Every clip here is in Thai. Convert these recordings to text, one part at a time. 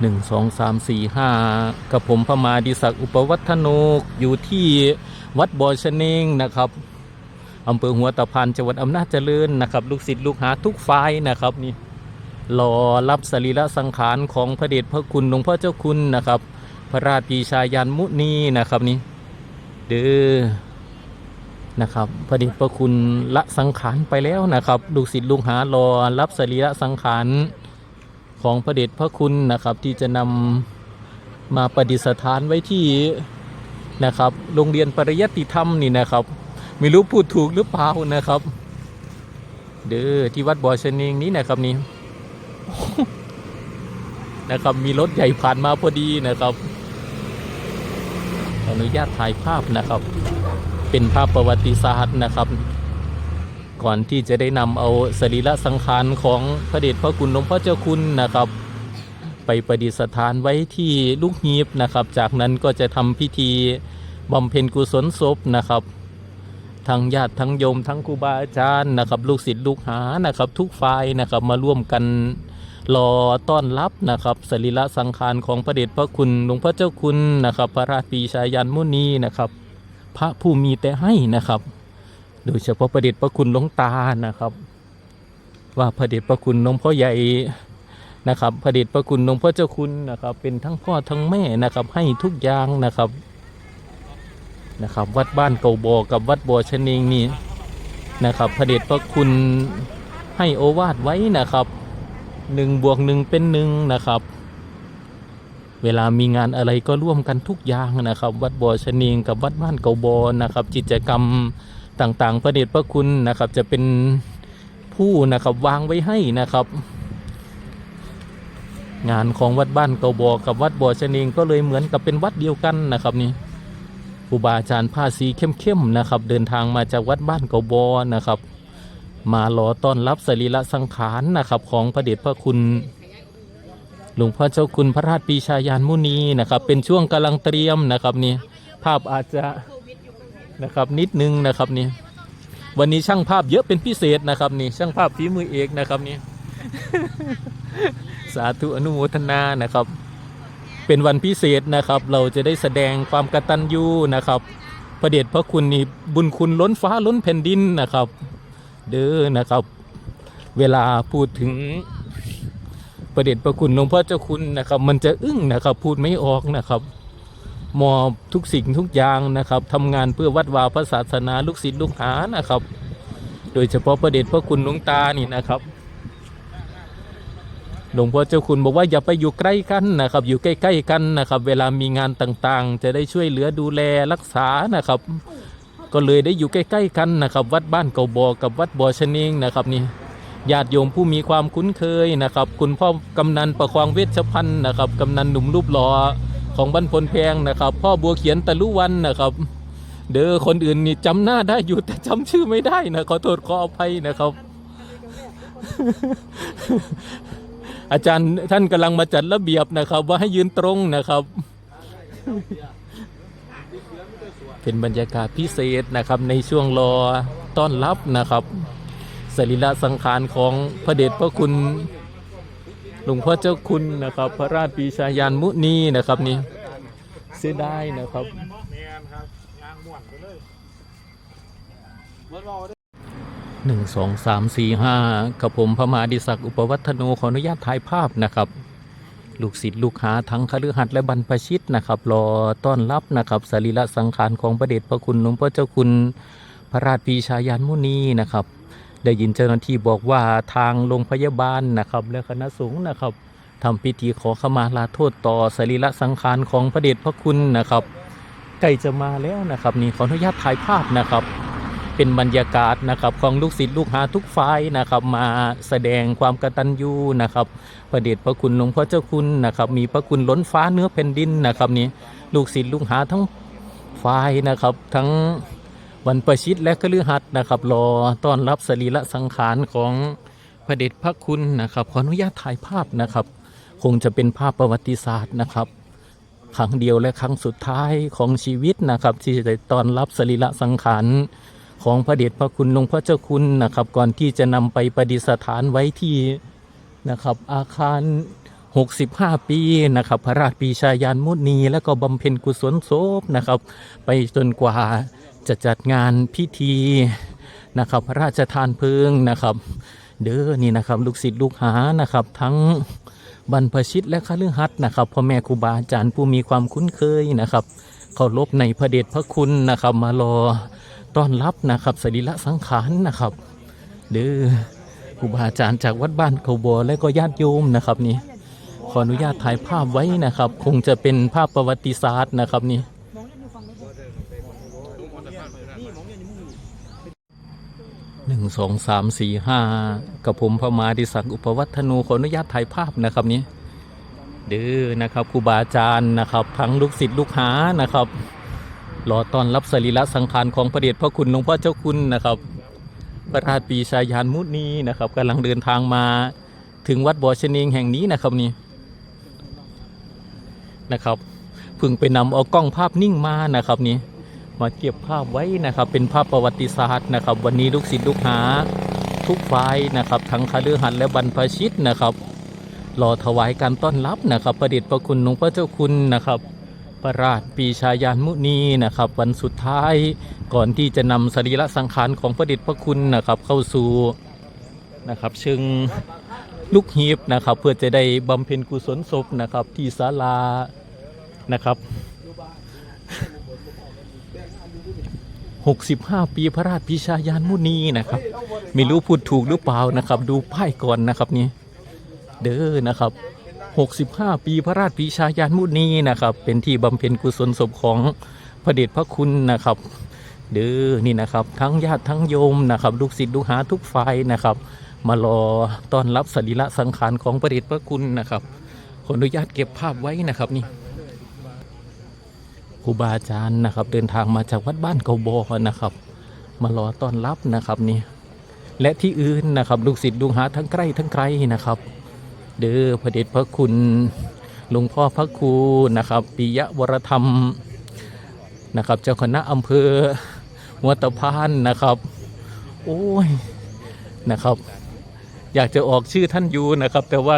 หนึ่งสองสามสี่ห้ากับผมพมาดิศักดิ์อุปวัฒโนกอยู่ที่วัดบ่อชะเนงนะครับอำเภอหัวตะพานจังหวัดอำนาจเจริญนะครับ ลูกศิษย์ลูกหาทุกฝ่ายนะครับนี่รอรับสรีระสังขารของพระเดชพระคุณหลวงพ่อเจ้าคุณนะครับ พระราชปีชายันมุนีนะครับนี่เด้อนะครับพระเดชพระคุณละสังขารไปแล้วนะครับ ลูกศิษย์ลูกหารอรับสรีระสังขาร ของพระเดชพระคุณนะครับที่จะนำมาประดิษฐานไว้ที่นะครับโรงเรียนปริยัติธรรมนี่นะครับไม่รู้พูดถูกหรือเปล่านะครับ เด้อที่วัดบ่อชะเนงนี้นะครับนี่นะครับมีรถใหญ่ผ่านมาพอดีนะครับอนุญาตถ่ายภาพนะครับ เป็นภาพประวัติศาสตร์นะครับ ก่อนที่จะได้นำเอาสรีระสังขารของพระเดชพระคุณหลวงพ่อเจ้าคุณนะครับ ไปประดิษฐานไว้ที่ลูกหีบนะครับ จากนั้นก็จะทำพิธีบำเพ็ญกุศลศพนะครับทั้งญาติทั้งโยมทั้งครูบาอาจารย์นะครับลูกศิษย์ลูกหานะครับ ทุกฝ่ายนะครับมาร่วมกันรอต้อนรับนะครับสรีระสังขารของพระเดชพระคุณหลวงพ่อเจ้าคุณนะครับ พระราชปีชายันมุนีนะครับ พระผู้มีแต่ให้นะครับ โดยเฉพาะพระเดชพระคุณหลวงตานะครับ ว่าพระเดชพระคุณหลวงพ่อใหญ่นะครับพระเดชพระคุณหลวงพ่อเจ้าคุณนะครับ เป็นทั้งพ่อทั้งแม่นะครับ ให้ทุกอย่างนะครับนะครับ วัดบ้านเก่าบอกับวัดบ่อชะเนงนี่นะครับพระเดชพระคุณให้โอวาทไว้นะครับหนึ่งบวกหนึ่งเป็นหนึ่งนะครับ เวลามีงานอะไรก็ร่วมกันทุกอย่างนะครับ วัดบ่อชะเนงกับวัดบ้านเก่าบอนะครับกิจกรรม ต่างๆพระเดชพระคุณนะครับ จะเป็นผู้นะครับวางไว้ให้นะครับ งานของวัดบ้านเกาบอกับวัดบ่อชะเนงก็เลยเหมือนกับเป็นวัดเดียวกันนะครับนี่ครูบาอาจารย์ผ้าสีเข้มๆนะครับ เดินทางมาจากวัดบ้านเกาบอนะครับ มารอต้อนรับสรีระสังขารนะครับของพระเดชพระคุณหลวงพ่อเจ้าคุณพระราชปีชายานมุนีนะครับ เป็นช่วงกำลังเตรียมนะครับนี่ภาพอาจจะ นะครับนิดนึงนะครับนี่วันนี้ช่างภาพเยอะเป็นพิเศษนะครับนี่ช่างภาพฝีมือเอกนะครับนี่สาธุอนุโมทนานะครับ เป็นวันพิเศษนะครับ เราจะได้แสดงความกตัญญูนะครับพระเดชพระคุณนี่บุญคุณล้นฟ้าล้นแผ่นดินนะครับ เด้อนะครับ เวลาพูดถึงพระเดชพระคุณหลวงพ่อเจ้าคุณนะครับ มันจะอึ้งนะครับ พูดไม่ออกนะครับ มอบทุกสิ่งทุกอย่างนะครับทำงานเพื่อวัดวาพระศาสนาลูกศิษย์ลูกหานะครับ โดยเฉพาะประเด็จพระคุณหลวงตานี่นะครับหลวงพ่อเจ้าคุณบอกว่าอย่าไปอยู่ใกล้กันนะครับ อยู่ใกล้ๆกันนะครับ เวลามีงานต่างๆ จะได้ช่วยเหลือดูแลรักษานะครับ ก็เลยได้อยู่ใกล้ๆกันนะครับ วัดบ้านเก่าบอกับวัดบ่อชเนงนะครับนี่ญาติโยมผู้มีความคุ้นเคยนะครับ คุณพ่อกำนันประควางเวชพันธ์นะครับกำนันหนุ่มรูปหล่อ ของบรรพลแพงนะครับ พ่อบัวเขียนตะลุวันนะครับ เด้อคนอื่นนี่จำหน้าได้อยู่แต่จำชื่อไม่ได้นะขอโทษขออภัยนะครับ อาจารย์ท่านกำลังมาจัดระเบียบนะครับ ว่าให้ยืนตรงนะครับเป็นบรรยากาศพิเศษนะครับในช่วงรอต้อนรับนะครับสรีระสังขารของพระเดชพระคุณ ลวงพ่อเจ้าคุณนะครับ พระราชปีชายานมุนีนะครับนี่เสียดายนะครับหนึ่งสองสามสี่ห้ากับผมพระมหาดิศักดิ์อุปวัฒโนขออนุญาตถ่ายภาพนะครับ ลูกศิษย์ลูกหาทั้งคฤหัสถ์และบรรพชิตนะครับ รอต้อนรับนะครับสรีระสังขารของพระเดชพระคุณหลวงพ่อเจ้าคุณ พระราชปีชายานมุนีนะครับ ได้ยินเจ้าหน้าที่บอกว่าทางโรงพยาบาลนะครับ และคณะสงฆ์นะครับทำพิธีขอขมาลาโทษต่อสรีระสังขารของพระเดชพระคุณนะครับใกล้จะมาแล้วนะครับ นี่ขออนุญาตถ่ายภาพนะครับ เป็นบรรยากาศนะครับของลูกศิษย์ลูกหาทุกฝ่ายนะครับ มาแสดงความกตัญญูนะครับพระเดชพระคุณหลวงพ่อเจ้าคุณนะครับ มีพระคุณล้นฟ้าเนื้อแผ่นดินนะครับนี่ลูกศิษย์ลูกหาทั้งฝ่ายนะครับ ทั้ง วันประชิตและคฤหัสถ์นะครับรอต้อนรับสรีระสังขารของพระเดชพระคุณนะครับ ขออนุญาตถ่ายภาพนะครับ คงจะเป็นภาพประวัติศาสตร์นะครับครั้งเดียวและครั้งสุดท้ายของชีวิตนะครับ ที่จะต้อนรับสรีระสังขารของพระเดชพระคุณหลวงพ่อเจ้าคุณนะครับ ก่อนที่จะนำไปประดิษฐานไว้ที่นะครับ อาคาร 65 ปีนะครับ พระราชปีชายานมุนีแล้วก็บำเพ็ญกุศลศพนะครับ ไปจนกว่า จะจัดงานพิธีนะครับพระราชทานเพลิงนะครับ เด้อนี่นะครับลูกศิษย์ลูกหานะครับ ทั้งบรรพชิตและข้าลือหัดนะครับพ่อแม่ครูบาอาจารย์ผู้มีความคุ้นเคยนะครับเคารพในพระเดชพระคุณนะครับ มารอต้อนรับนะครับสรีระสังขารนะครับเด้อครูบาอาจารย์จากวัดบ้านเขาบัวและก็ญาติโยมนะครับนี่ขออนุญาตถ่ายภาพไว้นะครับ คงจะเป็นภาพประวัติศาสตร์นะครับนี่ หนึ่งสองสามสี่ห้ากับผมพระมาดิศักดิ์อุปวัฒนูขออนุญาตถ่ายภาพนะครับนี่เด้อนะครับครูบาอาจารย์นะครับทั้งลูกศิษย์ลูกหานะครับรอตอนรับสรีระสังขารของพระเดชพระคุณหลวงพ่อเจ้าคุณนะครับ พระราชปีชายานมุนีนะครับกำลังเดินทางมาถึงวัดบ่อชะเนงแห่งนี้นะครับนี่นะครับเพิ่งไปนำเอากล้องภาพนิ่งมานะครับนี่ มาเก็บภาพไว้นะครับ เป็นภาพประวัติศาสตร์นะครับ วันนี้ลูกศิษย์ลูกหาทุกฝ่ายนะครับ ทั้งคาลือหันและบรรพชิตนะครับรอถวายการต้อนรับนะครับพระเดชพระคุณหลวงพ่อเจ้าคุณนะครับพระราชปีชายานมุนีนะครับ วันสุดท้ายก่อนที่จะนำสรีระสังขารของพระเดชพระคุณนะครับ เข้าสู่นะครับเชิงลูกหีบนะครับ เพื่อจะได้บำเพ็ญกุศลศพนะครับที่ศาลานะครับ 65 ปีพระราชปีชายานมุนีนะครับ ไม่รู้พูดถูกหรือเปล่านะครับ ดูป้ายก่อนนะครับนี่เด้อนะครับ 65 ปีพระราชปีชายานมุนีนะครับ เป็นที่บำเพ็ญกุศลศพของพระเดชพระคุณนะครับ เด้อนี่นะครับ ทั้งญาติทั้งโยมนะครับลูกศิษย์ลูกหาทุกฝ่ายนะครับ มารอต้อนรับสรีระสังขารของพระเดชพระคุณนะครับขออนุญาตเก็บภาพไว้นะครับนี่ ครูบาอาจารย์นะครับ เดินทางมาจากวัดบ้านเกาบอนะครับ มารอต้อนรับนะครับนี่และที่อื่นนะครับลูกศิษย์ลูกหาทั้งใกล้ทั้งไกลนะครับ เด้อพระเดชพระคุณหลวงพ่อพระครูนะครับปิยวรธรรมนะครับ เจ้าคณะอำเภอหัวตะพานนะครับ โอ้ยนะครับ อยากจะออกชื่อท่านอยู่นะครับ แต่ว่า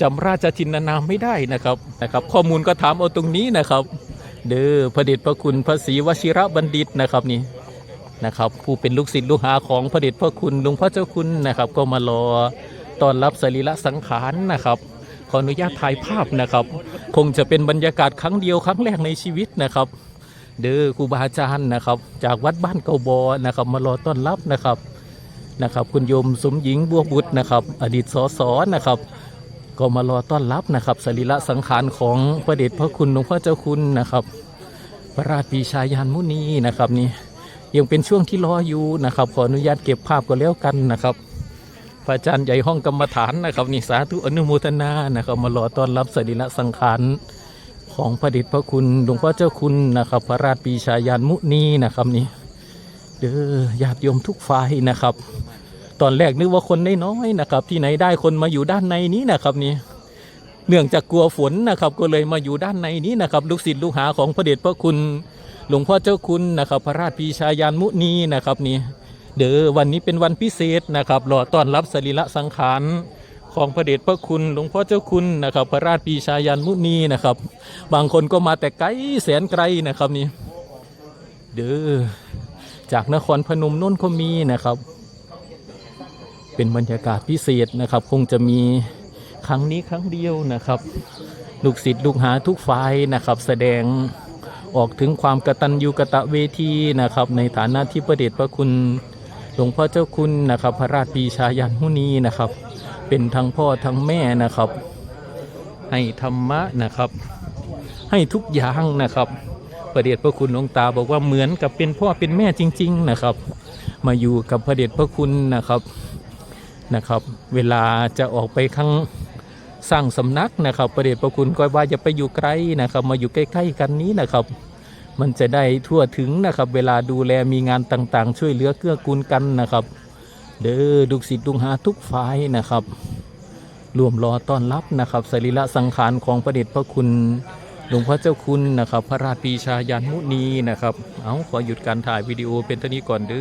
จำราชทินนามไม่ได้นะครับนะครับ ข้อมูลก็ถามเอาตรงนี้นะครับ เด้อพระเดชพระคุณพระศรีวชิระบัณฑิตนะครับนี่นะครับ ผู้เป็นลูกศิษย์ลูกหาของพระเดชพระคุณหลวงพ่อเจ้าคุณนะครับ ก็มารอต้อนรับสรีระสังขารนะครับขออนุญาตถ่ายภาพนะครับ คงจะเป็นบรรยากาศครั้งเดียวครั้งแรกในชีวิตนะครับ เด้อครูบาอาจารย์นะครับ จากวัดบ้านเกาบอนะครับ มารอต้อนรับนะครับนะครับ คุณโยมสมหญิงบัวบุตรนะครับ อดีตสสนะครับ ก็มารอต้อนรับนะครับสรีระสังขารของพระเดชพระคุณหลวงพ่อเจ้าคุณนะครับ พระราชปีชายานมุนีนะครับนี่ยังเป็นช่วงที่รออยู่นะครับ ขออนุญาตเก็บภาพก็แล้วกันนะครับพระอาจารย์ใหญ่ห้องกรรมฐานนะครับนี่สาธุอนุโมทนานะครับ มารอต้อนรับสรีระสังขารของพระเดชพระคุณหลวงพ่อเจ้าคุณนะครับ พระราชปีชายานมุนีนะครับนี่เด้อญาติโยมทุกฝ่ายนะครับ ตอนแรกนึกว่าคนได้น้อยๆนะครับ ที่ไหนได้คนมาอยู่ด้านในนี้นะครับนี่เนื่องจากกลัวฝนนะครับ ก็เลยมาอยู่ด้านในนี้นะครับลูกศิษย์ลูกหาของพระเดชพระคุณหลวงพ่อเจ้าคุณนะครับ พระราชปีชายานมุนีนะครับนี่เด้อวันนี้เป็นวันพิเศษนะครับรอต้อนรับสรีระสังขารของพระเดชพระคุณหลวงพ่อเจ้าคุณนะครับ พระราชปีชายันมุนีนะครับ บางคนก็มาแต่ไกลแสนไกลนะครับนี่เด้อจากนครพนมโน่นก็มีนะครับ เป็นบรรยากาศพิเศษนะครับ คงจะมีครั้งนี้ครั้งเดียวนะครับ ลูกศิษย์ลูกหาทุกฝ่ายนะครับ แสดงออกถึงความกตัญญูกตะเวทีนะครับ ในฐานะที่ประเดชพระคุณหลวงพ่อเจ้าคุณนะครับ พระราชปีชายันมุนีนะครับ เป็นทั้งพ่อทั้งแม่นะครับ ให้ธรรมะนะครับ ให้ทุกอย่างนะครับ ประเดชพระคุณหลวงตาบอกว่าเหมือนกับเป็นพ่อเป็นแม่จริง ๆนะครับ มาอยู่กับพระเดชพระคุณนะครับ นะครับ เวลาจะออกไปข้างสร้างสำนักนะครับ ประเดชพระคุณก็ว่าจะไปอยู่ไกลนะครับ มาอยู่ใกล้ๆกันนี้นะครับ มันจะได้ทั่วถึงนะครับ เวลาดูแลมีงานต่างๆ ช่วยเหลือเกื้อกูลกันนะครับ เด้อดุกศิษย์ดุงหาทุกฝ่ายนะครับรวมรอต้อนรับนะครับสรีระสังขารของพระเดชพระคุณหลวงพ่อเจ้าคุณนะครับ พระราชปีชายันมุนีนะครับ เอาขอหยุดการถ่ายวิดีโอเป็นเท่านี้ก่อนเด้อ